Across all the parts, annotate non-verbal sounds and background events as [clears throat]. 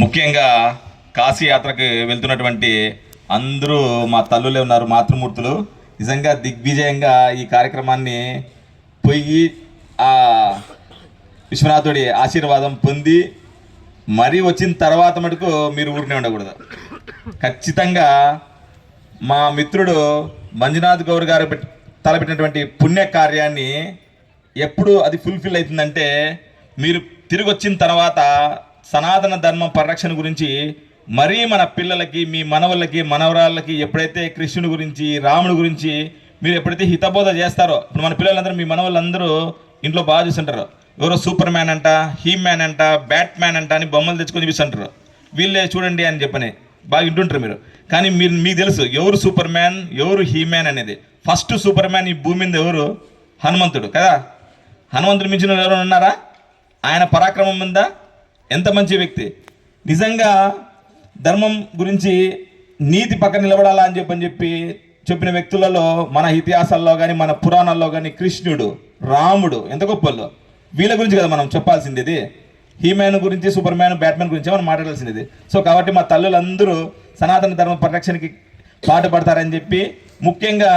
ముఖ్యంగా కాశీ యాత్రకు వెళ్తున్నటువంటి అందరూ మా తల్లులే ఉన్నారు మాతృమూర్తులు. నిజంగా దిగ్విజయంగా ఈ కార్యక్రమాన్ని పొయ్యి ఆ విశ్వనాథుడి ఆశీర్వాదం పొంది మరీ వచ్చిన తర్వాత మటుకు మీరు ఊరినే ఉండకూడదు. ఖచ్చితంగా మా మిత్రుడు మంజునాథ్ గౌర్ గారు తలపెట్టినటువంటి పుణ్య కార్యాన్ని ఎప్పుడు అది ఫుల్ఫిల్ అవుతుందంటే మీరు తిరిగి వచ్చిన తర్వాత సనాతన ధర్మం పరిరక్షణ గురించి మరీ మన పిల్లలకి మీ మనవళ్ళకి మనవరాళ్ళకి ఎప్పుడైతే కృష్ణుడి గురించి రాముడి గురించి మీరు ఎప్పుడైతే హితబోధ చేస్తారో ఇప్పుడు మన పిల్లలందరూ మీ మనవాళ్ళందరూ ఇంట్లో బాగా చూస్తుంటారు. ఎవరో సూపర్ మ్యాన్ అంట హీ మ్యాన్ అంట బ్యాట్ మ్యాన్ అంట అని బొమ్మలు తెచ్చుకొని చూపిస్తుంటారు వీళ్ళే చూడండి అని చెప్పని బాగా వింటుంటారు మీరు. కానీ మీరు మీకు తెలుసు ఎవరు సూపర్ మ్యాన్ ఎవరు హీ మ్యాన్ అనేది. ఫస్ట్ సూపర్ మ్యాన్ ఈ భూమి మీద ఎవరు? హనుమంతుడు కదా? హనుమంతుడు మించిన ఎవరైనా ఉన్నారా? ఆయన పరాక్రమం ఉందా? ఎంత మంచి వ్యక్తి. నిజంగా ధర్మం గురించి నీతి పక్కన నిలబడాలా అని చెప్పని చెప్పి చెప్పిన వ్యక్తులలో మన ఇతిహాసాల్లో కానీ మన పురాణాల్లో కానీ కృష్ణుడు రాముడు ఎంత గొప్పలు వీళ్ళ గురించి కదా మనం చెప్పాల్సింది ఇది హీమ్యాన్ గురించి సూపర్ మ్యాన్ బ్యాట్మెన్ గురించి మనం మాట్లాడాల్సింది ఇది సో కాబట్టి మా తల్లులందరూ సనాతన ధర్మ పరిరక్షణకి పాటుపడతారని చెప్పి ముఖ్యంగా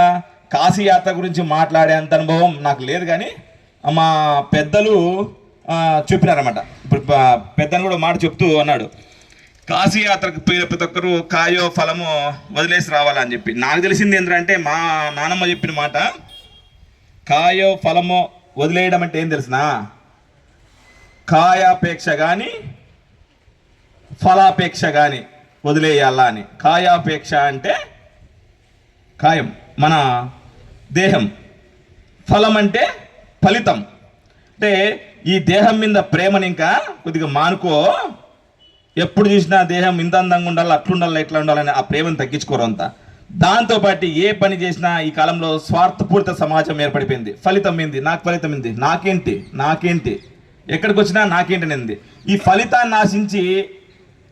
కాశీ యాత్ర గురించి మాట్లాడేంత అనుభవం నాకు లేదు కానీ మా పెద్దలు చెప్పినారన్నమాట. పెద్దను కూడా మాట చెప్తూ అన్నాడు. కాశీ యాత్రకు పోయిన ప్రతి ఒక్కరు కాయో ఫలమో వదిలేసి రావాలని చెప్పి. నాకు తెలిసింది ఏంటంటే మా నానమ్మ చెప్పిన మాట కాయో ఫలమో వదిలేయడం అంటే ఏం తెలిసిన? కాయాపేక్ష కానీ ఫలాపేక్ష కానీ వదిలేయాలా అని. కాయాపేక్ష అంటే కాయం మన దేహం. ఫలం అంటే ఫలితం. అంటే ఈ దేహం మీద ప్రేమని ఇంకా కొద్దిగా మానుకో. ఎప్పుడు చూసినా దేహం ఇంత అందంగా ఉండాలి అట్లుండాలి ఎట్లా ఉండాలని ఆ ప్రేమను తగ్గించుకోరు అంతా. దాంతోపాటు ఏ పని చేసినా ఈ కాలంలో స్వార్థపూరిత సమాజం ఏర్పడిపోయింది. ఫలితం ఏంది? నాకు ఫలితం ఏంది? నాకేంటి? నాకేంటి? ఎక్కడికి వచ్చినా నాకేంటి అనేది. ఈ ఫలితాన్ని ఆశించి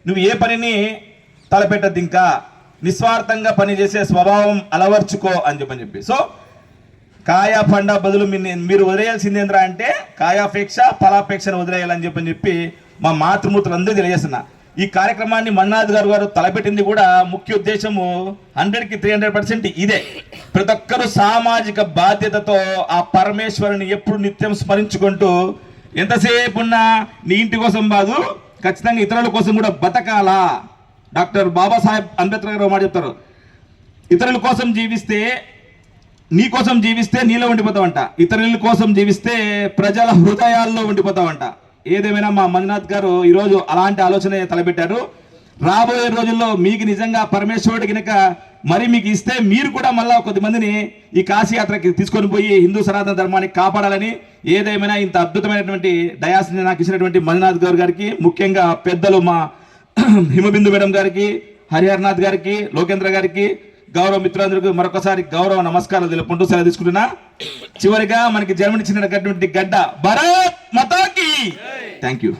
నువ్వు ఏ పనిని తలపెట్టద్దు ఇంకా. నిస్వార్థంగా పనిచేసే స్వభావం అలవర్చుకో అని చెప్పని చెప్పి. సో కాయా పండ బదులు మీరు వదిలేయాల్సింది ఏంద్రా అంటే కాయాపేక్ష ఫలాపేక్షను వదిలేయాలని చెప్పని చెప్పి మా మాతృమూర్తులు అందరూ తెలియజేస్తున్నా. ఈ కార్యక్రమాన్ని మన్నాథ్ గారు గారు తలపెట్టింది కూడా ముఖ్య ఉద్దేశము హండ్రెడ్కి త్రీ హండ్రెడ్ పర్సెంట్ ఇదే. ప్రతి ఒక్కరూ సామాజిక బాధ్యతతో ఆ పరమేశ్వరుని ఎప్పుడు నిత్యం స్మరించుకుంటూ ఎంతసేపు ఉన్నా నీ ఇంటి కోసం బాదు ఖచ్చితంగా ఇతరుల కోసం కూడా బతకాలా. డాక్టర్ బాబాసాహెబ్ అంబేద్కర్ గారు మాట చెప్తారు. ఇతరుల కోసం జీవిస్తే నీ కోసం జీవిస్తే నీలో ఉండిపోతావంట. ఇతరుల కోసం జీవిస్తే ప్రజల హృదయాల్లో ఉండిపోతావంట. ఏదేమైనా మా మంజునాథ్ గారు ఈరోజు అలాంటి ఆలోచన తలపెట్టారు. రాబోయే రోజుల్లో మీకు నిజంగా పరమేశ్వరుడు కనుక మరి మీకు ఇస్తే మీరు కూడా మళ్ళా కొద్ది మందిని ఈ కాశీయాత్రకి తీసుకొని పోయి హిందూ సనాతన ధర్మాన్ని కాపాడాలని ఏదేమైనా ఇంత అద్భుతమైనటువంటి డయాస్ని నాకు ఇచ్చినటువంటి మంజునాథ్ గౌర్ గారికి ముఖ్యంగా పెద్దలు మా [clears throat] హిమబిందు మేడం గారికి హరిహర్నాథ్ గారికి లోకేంద్ర గారికి గౌరవ మిత్రులందరికీ మరొకసారి గౌరవ నమస్కారాలు తెలుపుకుంటూ సెలవు తీసుకుంటున్నా. చివరిగా మనకి జన్మనిచ్చినటువంటి గడ్డ భరత్ మతాకి. Thank you